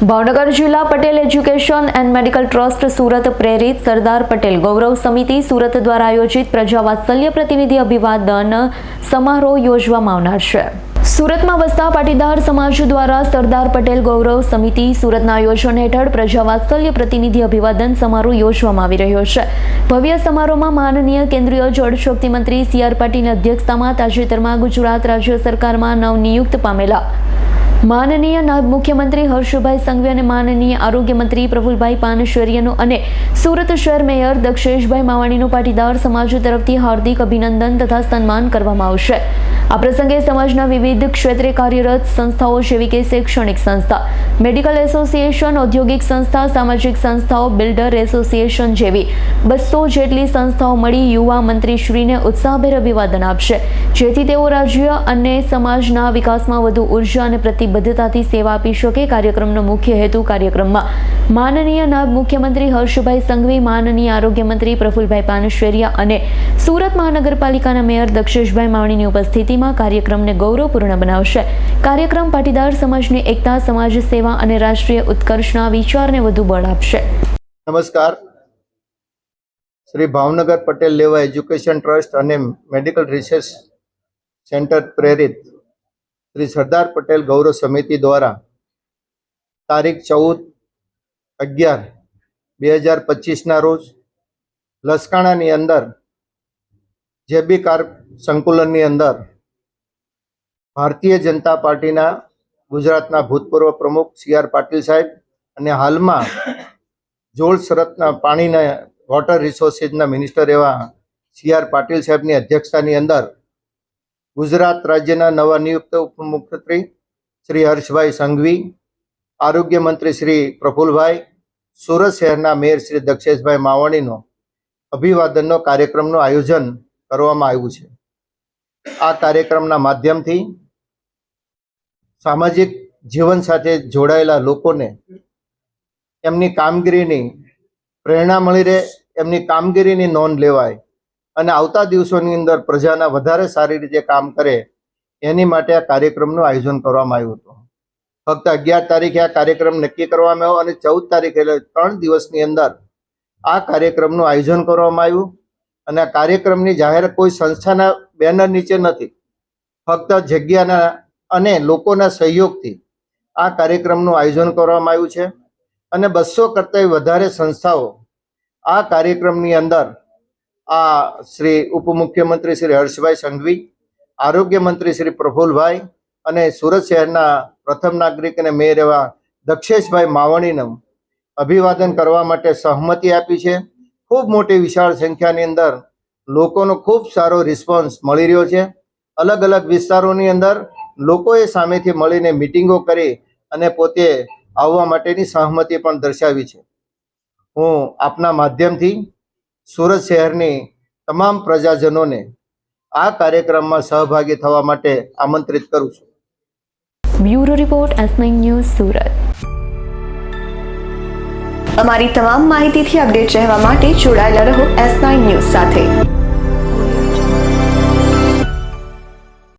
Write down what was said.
ભાવનગર જિલ્લા Patel education and medical trust Surat પ્રેરિત સરદાર પટેલ ગૌરવ સમિતિ સુરત દ્વારા આયોજિત પ્રજાવાત્સલ્ય પ્રતિનિધિ અભિવાદન સમારોહ યોજવામાં આવનાર છે. સુરતમાં વસતા પાટીદાર સમાજ દ્વારા સરદાર પટેલ ગૌરવ સમિતિ સુરતના આયોજન હેઠળ પ્રજાવાત્સલ્ય પ્રતિનિધિ અભિવાદન સમારોહ યોજવામાં આવી રહ્યો છે. ભવ્ય સમારોહમાં માનનીય કેન્દ્રીય જળશક્તિ મંત્રી સી આર પાટીલની અધ્યક્ષતામાં તાજેતરમાં ગુજરાત રાજ્ય સરકારમાં નવનિયુક્ત પામેલા માનનીય નાયબ મુખ્યમંત્રી હર્ષભાઈ સંઘવી અને માનનીય આરોગ્ય મંત્રી પ્રફુલભાઈ પાનશ્વરીયનું અને સુરત શહેર મેયર દક્ષેશભાઈ માવાણીનું પાટીદાર સમાજ તરફથી હાર્દિક અભિનંદન તથા સન્માન કરવામાં આવશે. આ પ્રસંગે સમાજના વિવિધ ક્ષેત્રે કાર્યરત સંસ્થાઓ જેવી કે શૈક્ષણિક સંસ્થા, મેડિકલ એસોસિએશન, ઔદ્યોગિક સંસ્થા, સામાજિક સંસ્થાઓ, બિલ્ડર એસોસિએશન જેવી બસો જેટલી સંસ્થાઓ મળી યુવા મંત્રીશ્રીને ઉત્સાહભેર અભિવાદન આપશે. જેથી તેઓ રાજ્ય અને સમાજના વિકાસમાં વધુ ઊર્જા અને પ્રતિબદ્ધતાથી સેવા આપી શકે કાર્યક્રમનો મુખ્ય હેતુ કાર્યક્રમમાં. માનનીય નાયબ મુખ્યમંત્રી હર્ષભાઈ સંઘવી, માનનીય આરોગ્ય મંત્રી પ્રફુલભાઈ પાનશેરિયા અને સુરત મહાનગરપાલિકાના મેયર દક્ષેશભાઈ માવણીની ઉપસ્થિતિમાં કાર્યક્રમને ગૌરવપૂર્ણ બનાવશે. કાર્યક્રમ પાટીદાર સમાજની એકતા, સમાજ સેવા અને રાષ્ટ્રીય ઉત્કર્ષના વિચારને વધુ બળ આપશે. નમસ્કાર. શ્રી ભાવનગર પટેલ લેવા એજ્યુકેશન ટ્રસ્ટ અને મેડિકલ રિસર્ચ સેન્ટર પ્રેરિત શ્રી સરદાર પટેલ ગૌરવ સમિતિ દ્વારા તારીખ ચૌદ અગિયાર બે હજાર પચીસના રોજ લસકાણાની અંદર જે બી કાર સંકુલનની અંદર ભારતીય જનતા પાર્ટીના ગુજરાતના ભૂતપૂર્વ પ્રમુખ સી આર પાટીલ સાહેબ અને હાલમાં જોળ શરતના પાણીના વોટર રિસોર્સિસના મિનિસ્ટર એવા સી આર પાટીલ સાહેબની અધ્યક્ષતાની અંદર ગુજરાત રાજ્યના નવા નિયુક્ત ઉપમુખ્યમંત્રી શ્રી હર્ષભાઈ સંઘવી, આરોગ્ય મંત્રી શ્રી પ્રફુલભાઈ, સુરત શહેરના મેયર શ્રી દક્ષેશભાઈ માવાણીનો અભિવાદનનો કાર્યક્રમનું આયોજન કરવામાં આવ્યું છે. આ કાર્યક્રમના માધ્યમથી સામાજિક જીવન સાથે જોડાયેલા લોકોને એમની કામગીરીની પ્રેરણા મળી રહે, એમની કામગીરીની નોંધ લેવાય અને આવતા દિવસોની અંદર પ્રજાના વધારે સારી રીતે કામ કરે એની માટે આ કાર્યક્રમનું આયોજન કરવામાં આવ્યું હતું. ફક્ત અગિયાર તારીખે આ કાર્યક્રમ નક્કી કરવામાં આવ્યો અને ચૌદ તારીખે એટલે ત્રણ દિવસની અંદર આ કાર્યક્રમનું આયોજન કરવામાં આવ્યું અને આ કાર્યક્રમની જાહેર કોઈ સંસ્થાના બેનર નીચે નથી. ફક્ત જગ્યાના અને લોકોના સહયોગથી આ કાર્યક્રમનું આયોજન કરવામાં આવ્યું છે. અને બસો કરતાંય વધારે સંસ્થાઓ આ કાર્યક્રમની અંદર આ શ્રી ઉપમુખ્યમંત્રી શ્રી હર્ષભાઈ સંઘવી, આરોગ્ય મંત્રી શ્રી પ્રફુલભાઈ અને સુરત શહેરના પ્રથમ નાગરિક અને મેયર એવા દક્ષેશભાઈ માવાણીનું અભિવાદન કરવા માટે સહમતિ આપી છે. ખૂબ મોટી વિશાળ સંખ્યાની અંદર લોકોનો ખૂબ સારો રિસ્પોન્સ મળી રહ્યો છે. અલગ અલગ વિસ્તારોની અંદર લોકોએ સામેથી મળીને મિટિંગો કરી અને પોતે આવવા માટેની સહમતિ પણ દર્શાવી છે. હું આપના માધ્યમથી સુરત શહેરની તમામ પ્રજાજનોને આ કાર્યક્રમમાં સહભાગી થવા માટે આમંત્રિત કરું છું. Bureau report S news Surat. અમારી તમામ માહિતીથી અપડેટ રહેવા માટે જોડાયેલા રહો એસ નાઇન ન્યૂઝ સાથે.